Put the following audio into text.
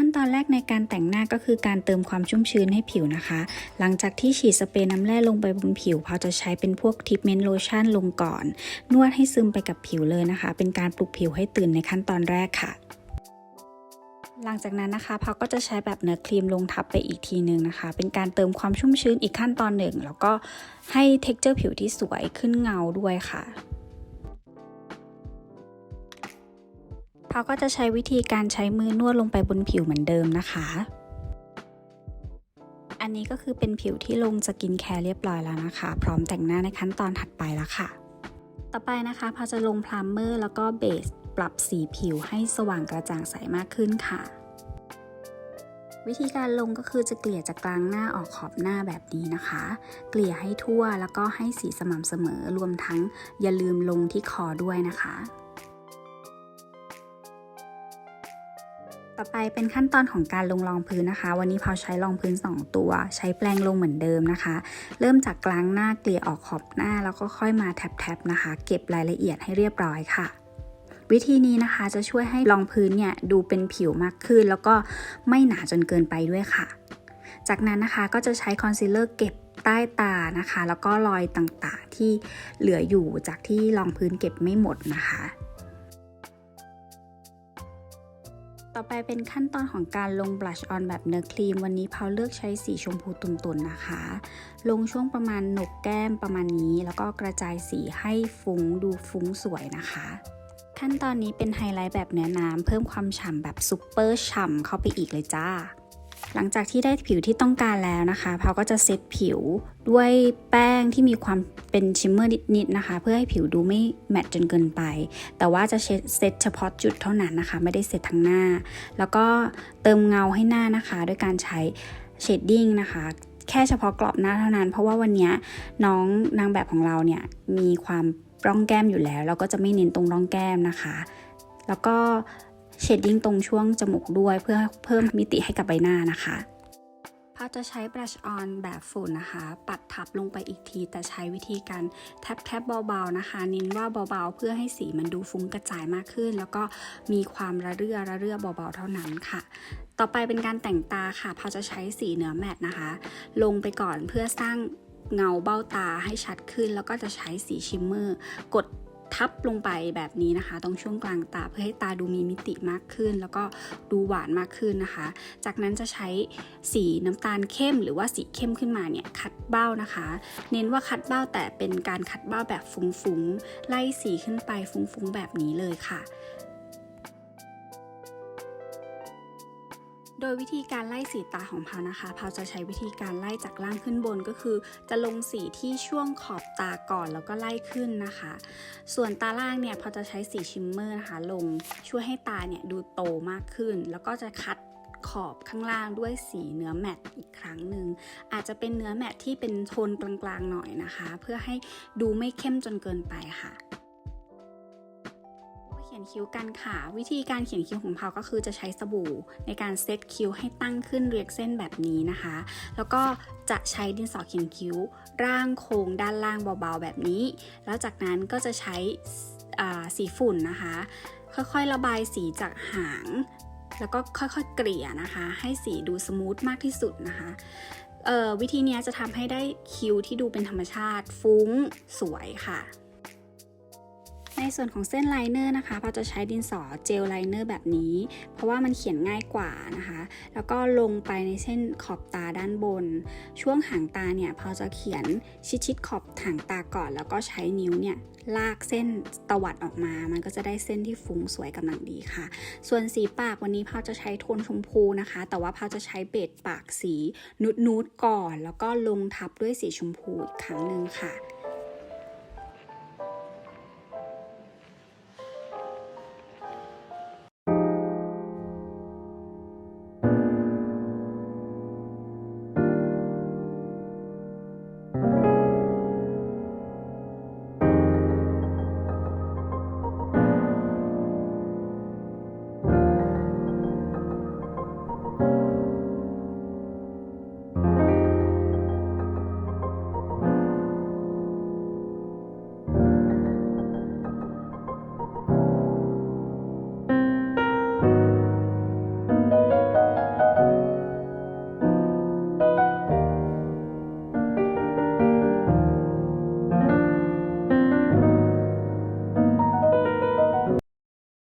ขั้นตอนแรกในการแต่งหน้าก็คือการเติมความชุ่มชื้นให้ผิวนะคะ หลังจากที่ฉีดสเปรย์น้ำแร่ลงไปบนผิวพาจะใช้เป็นพวกทิปเมนต์โลชั่นลงก่อน นวดให้ซึมไปกับผิวเลยนะคะ เป็นการปลุกผิวให้ตื่นในขั้นตอนแรกค่ะหลังจากนั้นนะคะพาก็จะใช้แบบเนื้อครีมลงทับไปอีกทีนึงนะคะ เป็นการเติมความชุ่มชื้นอีกขั้นตอนหนึ่ง แล้วก็ให้เท็กเจอร์ผิวที่สวยขึ้นเงาด้วยค่ะ พาก็จะใช้วิธีการใช้มือนวดลงไปบนผิวเหมือนเดิมนะคะ อันนี้ก็คือเป็นผิวที่ลงสกินแคร์เรียบร้อยแล้วนะคะ พร้อมแต่งหน้าในขั้นตอนถัดไปแล้วค่ะ ต่อไปนะคะพาจะลงพรามเมอร์แล้วก็เบสปรับสีผิวให้สว่างกระจ่างใสมากขึ้นค่ะ วิธีการลงก็คือจะเกลี่ยจากกลางหน้าออกขอบหน้าแบบนี้นะคะ เกลี่ยให้ทั่วแล้วก็ให้สีสม่ำเสมอรวมทั้งอย่าลืมลงที่คอด้วยนะคะ ต่อไปเป็นขั้นตอนของการลงรองพื้นนะคะ วันนี้พาวใช้รองพื้น 2 ตัว ใช้แปรงลงเหมือนเดิมนะคะ เริ่มจากกลางหน้าเกลี่ยออกขอบหน้า แล้วก็ค่อยมาแทบๆนะคะ เก็บรายละเอียดให้เรียบร้อยค่ะวิธีนี้นะคะจะช่วยให้รองพื้นเนี่ยดูเป็นผิวมากขึ้น แล้วก็ไม่หนาจนเกินไปด้วยค่ะ จากนั้นนะคะก็จะใช้คอนซีลเลอร์เก็บใต้ตานะคะ แล้วก็รอยต่างๆที่เหลืออยู่จากที่รองพื้นเก็บไม่หมดนะคะ ต่อไปเป็นขั้นตอนของการลงบลัชออนแบบเนื้อครีม วันนี้เพาเลือกใช้สีชมพูตุ่นๆนะคะ ลงช่วงประมาณหนกแก้มประมาณนี้ แล้วก็กระจายสีให้ฟุ้งดูฟุ้งสวยนะคะ ขั้นตอนนี้เป็นไฮไลท์แบบเนื้อน้ำเพิ่มความฉ่ำแบบซุปเปอร์ฉ่ำเข้าไปอีกเลยจ้า หลังจากที่ได้ผิวที่ต้องการแล้วนะคะเพาก็จะเซตผิวด้วยแป้งที่มีความเป็นชิมเมอร์นิดๆนะคะ เพื่อให้ผิวดูไม่แมตต์จนเกินไป แต่ว่าจะเซตเฉพาะจุดเท่านั้นนะคะ ไม่ได้เซตทั้งหน้า แล้วก็เติมเงาให้หน้านะคะด้วยการใช้เชดดิ้งนะคะแค่เฉพาะกรอบหน้าเท่านั้น เพราะว่าวันนี้น้องนางแบบของเราเนี่ยมีความร่องแก้มอยู่แล้ว เราก็จะไม่เน้นตรงร่องแก้มนะคะ แล้วก็ เชดดิ้งตรงช่วงจมูกด้วยเพื่อเพิ่มมิติให้กับใบหน้านะคะพาจะใช้บลัชออนแบบฝุ่นนะคะ ปัดทับลงไปอีกที แต่ใช้วิธีการแทบแทบเบาๆนะคะน้นว่าเบาๆ เพื่อให้สีมันดูฟุ้งกระจายมากขึ้น แล้วก็มีความระเรื่อระเรื่อเบาๆ เท่านั้นค่ะ ต่อไปเป็นการแต่งตาค่ะพาจะใช้สีเนื้อแมตนะคะ ลงไปก่อนเพื่อสร้างเงาเบ้าตาให้ชัดขึ้น แล้วก็จะใช้สีชิมเมอร์ กด ทับลงไปแบบนี้นะคะ ตรงช่วงกลางตาเพื่อให้ตาดูมีมิติมากขึ้น แล้วก็ดูหวานมากขึ้นนะคะ จากนั้นจะใช้สีน้ำตาลเข้มหรือว่าสีเข้มขึ้นมาเนี่ยคัดเบ้านะคะ เน้นว่าคัดเบ้าแต่เป็นการคัดเบ้าแบบฟุ้งๆไล่สีขึ้นไปฟุ้งๆแบบนี้เลยค่ะ โดยวิธีการไล่สีตาของพาวนะคะพาวจะใช้วิธีการไล่จากล่างขึ้นบนก็คือ จะลงสีที่ช่วงขอบตาก่อนแล้วก็ไล่ขึ้นนะคะ ส่วนตาล่างเนี่ยพาวจะใช้สีชิมเมอร์นะคะลงช่วยให้ตาเนี่ยดูโตมากขึ้น แล้วก็จะคัดขอบข้างล่างด้วยสีเนื้อแมตต์อีกครั้งหนึ่งอาจจะเป็นเนื้อแมตต์ที่เป็นโทนกลางๆหน่อยนะคะ เพื่อให้ดูไม่เข้มจนเกินไปค่ะ ขียนคิ้วกันค่ะ วิธีการเขียนคิ้วของเพาก็คือจะใช้สบู่ในการเซตคิ้วให้ตั้งขึ้นเรียงเส้นแบบนี้นะคะ แล้วก็จะใช้ดินสอเขียนคิ้ว ร่างโค้งด้านล่างเบาๆแบบนี้ แล้วจากนั้นก็จะใช้สีฝุ่นนะคะ ค่อยๆระบายสีจากหาง แล้วก็ค่อยๆเกลี่ยนะคะ ให้สีดูสมูทมากที่สุดนะคะวิธีนี้จะทำให้ได้คิ้วที่ดูเป็นธรรมชาติ ฟุ้งสวยค่ะ ส่วนของเส้นไลเนอร์นะคะเราจะใช้ดินสอเจลไลเนอร์แบบนี้ เพราะว่ามันเขียนง่ายกว่านะคะ แล้วก็ลงไปในเส้นขอบตาด้านบน ช่วงหางตาเนี่ยพอจะเขียนชิดๆขอบหางตาก่อน แล้วก็ใช้นิ้วเนี่ยลากเส้นตวัดออกมา มันก็จะได้เส้นที่ฟุ้งสวยกำลังดีค่ะ ส่วนสีปากวันนี้พาวจะใช้โทนชมพูนะคะ แต่ว่าพาวจะใช้เบสปากสีนูดๆก่อน แล้วก็ลงทับด้วยสีชมพูอีกครั้งหนึ่งค่ะ